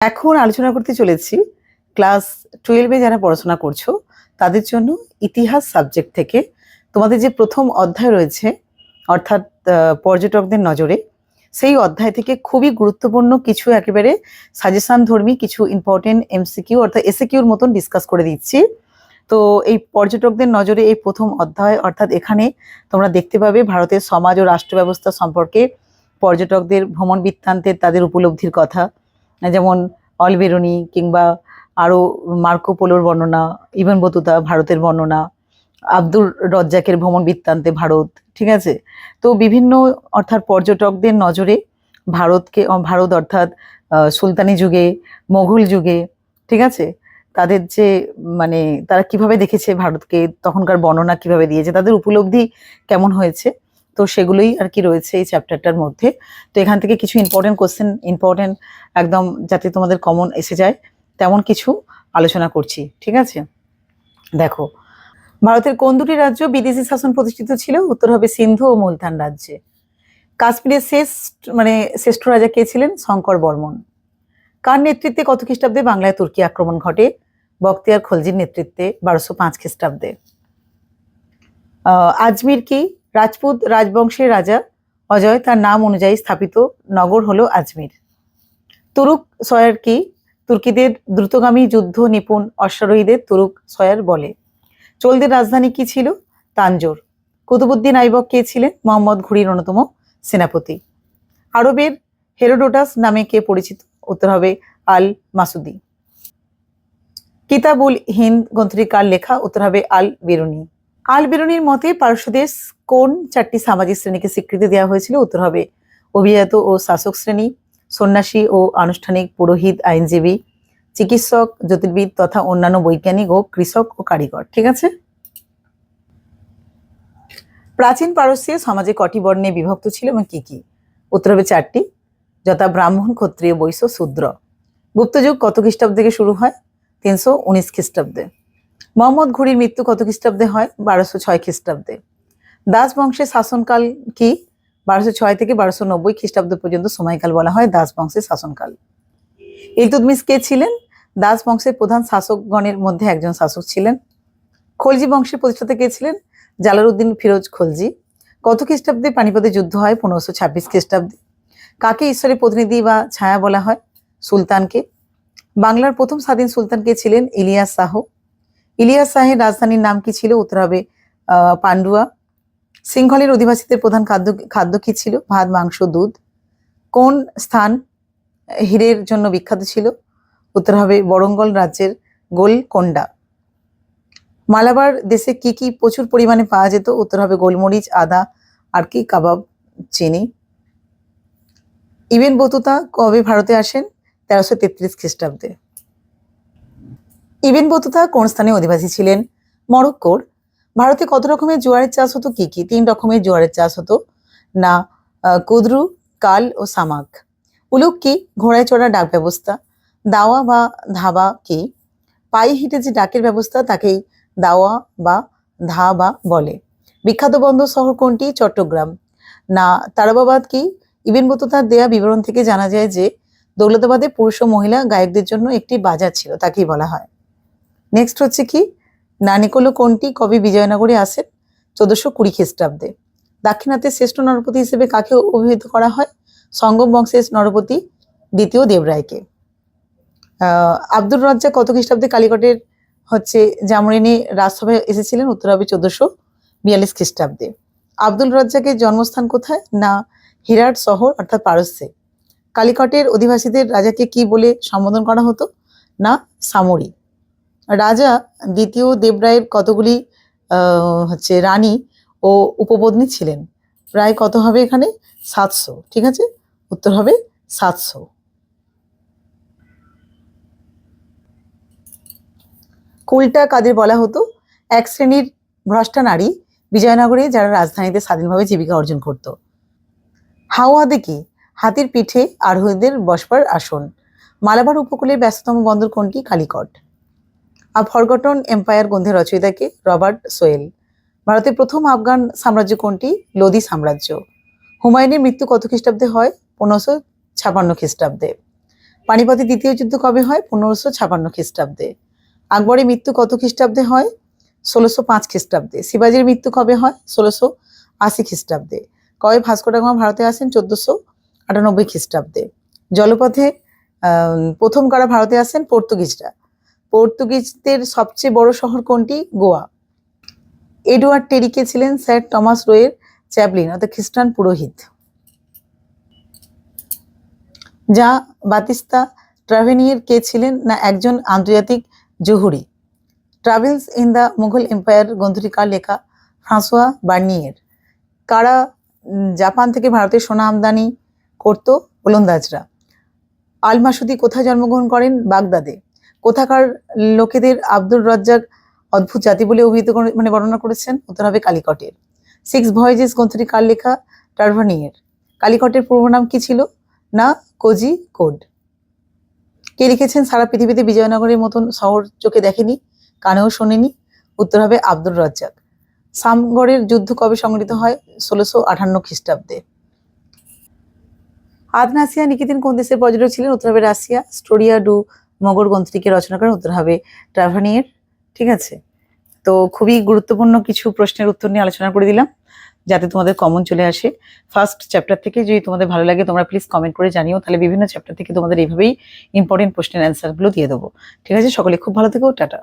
এখন আলোচনা করতে চলেছি ক্লাস টুয়েলভে যারা পড়াশোনা করছ, তাদের জন্য ইতিহাস সাবজেক্ট থেকে। তোমাদের যে প্রথম অধ্যায় রয়েছে, অর্থাৎ পর্যটকদের নজরে, সেই অধ্যায় থেকে খুবই গুরুত্বপূর্ণ কিছু একেবারে সাজেশন ধর্মী কিছু ইম্পর্টেন্ট এমসিকিউ অর্থাৎ এসিকিউর মতন ডিসকাস করে দিচ্ছি। তো এই পর্যটকদের নজরে এই প্রথম অধ্যায়, অর্থাৎ এখানে তোমরা দেখতে পাবে ভারতের সমাজ ও রাষ্ট্র ব্যবস্থা সম্পর্কে পর্যটকদের ভ্রমণ বৃত্তান্তের তাদের উপলব্ধির কথা। যেমন অলবেরুনি কিংবা আরও মার্কো পোলোর বর্ণনা ইভেন বতুতা ভারতের বর্ণনা, আব্দুর রজ্জাকের ভ্রমণ বৃত্তান্তে ভারত, ঠিক আছে? তো বিভিন্ন অর্থাৎ পর্যটকদের নজরে ভারতকে ভারত অর্থাৎ সুলতানি যুগে, মোঘল যুগে, ঠিক আছে? তাদের যে মানে তারা কীভাবে দেখেছে ভারতকে, তখনকার বর্ণনা কীভাবে দিয়েছে, তাদের উপলব্ধি কেমন হয়েছে? তো সেগুলোই আর কি রয়েছে এই চ্যাপ্টারটার মধ্যে। তো এখান থেকে কিছু ইম্পর্টেন্ট কোশ্চেন ইম্পর্টেন্ট একদম যাতে তোমাদের কমন এসে যায়, তেমন কিছু আলোচনা করছি, ঠিক আছে? দেখো, ভারতের কোন দুটি রাজ্য বিদেশি শাসন প্রতিষ্ঠিত ছিল? উত্তর হবে সিন্ধু ও মুলতান রাজ্যে। কাশ্মীরের শেষ মানে শ্রেষ্ঠ রাজা কে ছিলেন? শঙ্কর বর্মন। কার নেতৃত্বে কত খ্রিস্টাব্দে বাংলায় তুর্কি আক্রমণ ঘটে? বক্তিয়ার খলজির নেতৃত্বে বারোশো পাঁচ খ্রিস্টাব্দে। আজমির কি রাজপুত রাজবংশের রাজা অজয় তার নাম অনুযায়ী স্থাপিত নগর হলো আজমির। তুরুক সয়ার কি? তুর্কিদের দ্রুতগামী যুদ্ধ নিপুণ অশ্বারোহীদের তুরুক সয়ার বলে। চোলদের রাজধানী কি ছিল? তাঞ্জোর কুতুবুদ্দিন আইবক কে ছিলেন? মোহাম্মদ ঘুরির অন্যতম সেনাপতি। আরবের হেরোডোটাস নামে কে পরিচিত? উত্তর হবে আল মাসুদি। কিতাবুল হিন্দ গ্রন্থটি কার লেখা? উত্তর হবে আল বেরুনি। আল বেরুনির মতে পারস্যদেশ কোন চারটি সামাজিক শ্রেণীকে স্বীকৃতি দেওয়া হয়েছিল? উত্তর হবে, অভিজাত ও শাসক শ্রেণি, সন্ন্যাসী ও আনুষ্ঠানিক পুরোহিত আইনজীবী, চিকিৎসক, জ্যোতির্বিদ তথা অন্যান্য বৈজ্ঞানিক ও কৃষক ও কারিগর। ঠিক আছে? প্রাচীন পারস্যে সমাজে কটি বর্ণে বিভক্ত ছিল এবং কি কি? উত্তর হবে চারটি, যথা ব্রাহ্মণ, ক্ষত্রিয়, বৈশ্য, শূদ্র। গুপ্তযুগ কত খ্রিস্টাব্দ থেকে শুরু হয়? তিনশো উনিশ খ্রিস্টাব্দে। মোহাম্মদ ঘুরির মৃত্যু কত খ্রিস্টাব্দে হয়? বারোশো ছয় খ্রিস্টাব্দে। দাস বংশের শাসনকাল কি? বারোশো ছয় থেকে বারোশো নব্বই খ্রিস্টাব্দ পর্যন্ত সময়কাল বলা হয় দাস বংশের শাসনকাল। ইলতুতমিশ কে ছিলেন? দাস বংশের প্রধান শাসকগণের মধ্যে একজন শাসক ছিলেন। খলজি বংশের প্রতিষ্ঠাতা কে ছিলেন? জালালউদ্দিন ফিরোজ খলজি। কত খ্রিস্টাব্দে পানিপথে যুদ্ধ হয়? পনেরোশো ছাব্বিশ খ্রিস্টাব্দে। কাকে ঈশ্বরের প্রতিনিধি বা ছায়া বলা হয়? সুলতানকে। বাংলার প্রথম স্বাধীন সুলতান কে ছিলেন? ইলিয়াস শাহ। ইলিয়াস শাহের রাজধানীর নাম কি ছিল? উত্তর হবে পান্ডুয়া। সিংহলের অধিবাসীদের প্রধান খাদ্য খাদ্য কি ছিল? ভাত, মাংস, দুধ। কোন স্থান হীরের জন্য বিখ্যাত ছিল? উত্তর হবে, বরঙ্গল রাজ্যের গোলকোন্ডা। মালাবার দেশে কি কি প্রচুর পরিমাণে পাওয়া যেত? উত্তর হবে, গোলমরিচ, আদা, আর কি কাবাব চিনি। ইবেন বতুতা কবে ভারতে আসেন? তেরোশো তেত্রিশ খ্রিস্টাব্দে। ইবেন বতুতা কোন স্থানে অধিবাসী ছিলেন? মরক্কোর। ভারতে কত রকমের জোয়ারের চাষ হতো, কি কি? তিন রকমের জোয়ারের চাষ হতো। না কুদরু, কাল ও সামাক। উলুক কি? ঘোড়ায় চড়া ডাক ব্যবস্থা। দাওয়া বা ধাবা কি? পায়ে হেঁটে যে ডাকের ব্যবস্থা, তাকেই দাওয়া বা ধাবা বলে। বিখ্যাত বন্দর শহর কোনটি? চট্টগ্রাম। না, তারাবাবাদ কি? ইবেন বতুতার দেয়া বিবরণ থেকে জানা যায় যে, দৌলতাবাদে পুরুষ ও মহিলা গায়কদের জন্য একটি বাজার ছিল, তাকেই বলা হয়। নেক্সট হচ্ছে কি? নানিকোলো কোনটি? কবি বিজয়নগরে আসেন চোদ্দশো কুড়ি খ্রিস্টাব্দে। দাক্ষিণাত্যের শ্রেষ্ঠ নরপতি হিসেবে কাকে অভিহিত করা হয়? সঙ্গম বংশের নরপতি দ্বিতীয় দেবরায়কে। আব্দুর রাজ্জাক কত খ্রিস্টাব্দে কালিকটের হচ্ছে জামরিনী রাজসভায় এসেছিলেন? উত্তর হবে চোদ্দশো বিয়াল্লিশ খ্রিস্টাব্দে। আব্দুল রাজ্জাকের জন্মস্থান কোথায়? না হিরাট শহর অর্থাৎ পারস্যে। কালিকটের অধিবাসীদের রাজাকে কি বলে সম্বোধন করা হতো? না, সামরি। রাজা দ্বিতীয় দেবরায়ের কতগুলি হচ্ছে রানী ও উপপত্নী ছিলেন? প্রায় কত হবে এখানে? সাতশো। ঠিক আছে? উত্তর হবে সাতশো। কুলটা কাদের বলা হতো? এক শ্রেণির ভ্রষ্টা নারী বিজয়নগরে যারা রাজধানীতে স্বাধীনভাবে জীবিকা অর্জন করত। হাওয়াদে কি? হাতির পিঠে আরোহীদের বসবার আসন। মালাবার উপকূলের ব্যস্ততম বন্দর কোনটি? কালিকট। আ ফরগটন এম্পায়ার গ্রন্থের রচয়িতাকে রবার্ট সোয়েল। ভারতের প্রথম আফগান সাম্রাজ্য কোনটি? লোদি সাম্রাজ্য। হুমায়ুনের মৃত্যু কত খ্রিস্টাব্দে হয়? পনেরোশো ছাপান্ন খ্রিস্টাব্দে। পানিপথের দ্বিতীয় যুদ্ধ কবে হয়? পনেরোশো ছাপান্ন খ্রিস্টাব্দে। আকবরের মৃত্যু কত খ্রিস্টাব্দে হয়? ষোলোশো পাঁচ খ্রিস্টাব্দে। শিবাজির মৃত্যু কবে হয়? ষোলোশো আশি খ্রিস্টাব্দে। কবে ভাস্কো ডা গামা ভারতে আসেন? চোদ্দোশো আটানব্বই খ্রিস্টাব্দে। জলপথে প্রথম কারা ভারতে আসেন? পর্তুগিজরা। পর্তুগিজদের সবচেয়ে বড় শহর কোনটি? গোয়া। এডওয়ার্ড টেরিকে ছিলেন স্যার টমাস রোয়ের চ্যাপলিন, অর্থাৎ খ্রিস্টান পুরোহিত। যা বাতিস্তা ট্রাভেনিয়ার কে ছিলেন না একজন আন্তর্জাতিক জহুরি। Travels in the Mughal empire গ্রন্থটি কার লেখা ফ্রাঁসোয়া বার্নিয়ের। কারা জাপান থেকে ভারতের সোনা আমদানি করত ওলন্দাজরা। আল মাসুদি কোথায় জন্মগ্রহণ করেন? বাগদাদে। কোথাকার লোকেদের আব্দুর রাজ্জাক অদ্ভুত জাতি বলে অভিহিত মানে বর্ণনা করেছেন? উত্তর হবে কালিকটের। সিক্স ভয়েজেস গ্রন্থটি কার লেখা? টার্ভানিয়ের কালিকটের পূর্ব নাম কি ছিল? না কোজি কোড কে লিখেছেন? সারা পৃথিবীতে বিজয়নগরের মতন শহর চোখে দেখেনি, কানেও শোনেনি। উত্তর হবে আব্দুর রাজ্জাক। সামগড়ের যুদ্ধ কবে সংগঠিত হয়? ষোলোশো আঠান্ন খ্রিস্টাব্দে। আদনাসিয়া নিকেতিন কোন দেশের পর্যটক ছিলেন? উত্তর হবে রাশিয়া। স্টোরিয়া ডু মগর গ্রন্থটিকে রচনা করেন উত্তর হবে ট্রাভানিয়ের, ঠিক আছে? তো খুবই গুরুত্বপূর্ণ কিছু প্রশ্নের উত্তর নিয়ে আলোচনা করে দিলাম, যাতে তোমাদের কমন চলে আসে। ফার্স্ট চ্যাপ্টার থেকে যদি তোমাদের ভালো লাগে, তোমরা প্লিজ কমেন্ট করে জানিও, তাহলে বিভিন্ন চ্যাপ্টার থেকে তোমাদের এইভাবেই ইম্পর্টেন্ট প্রশ্নের অ্যান্সারগুলো দিয়ে দেবো। ঠিক আছে? সকলে খুব ভালো থেকো, টাটা।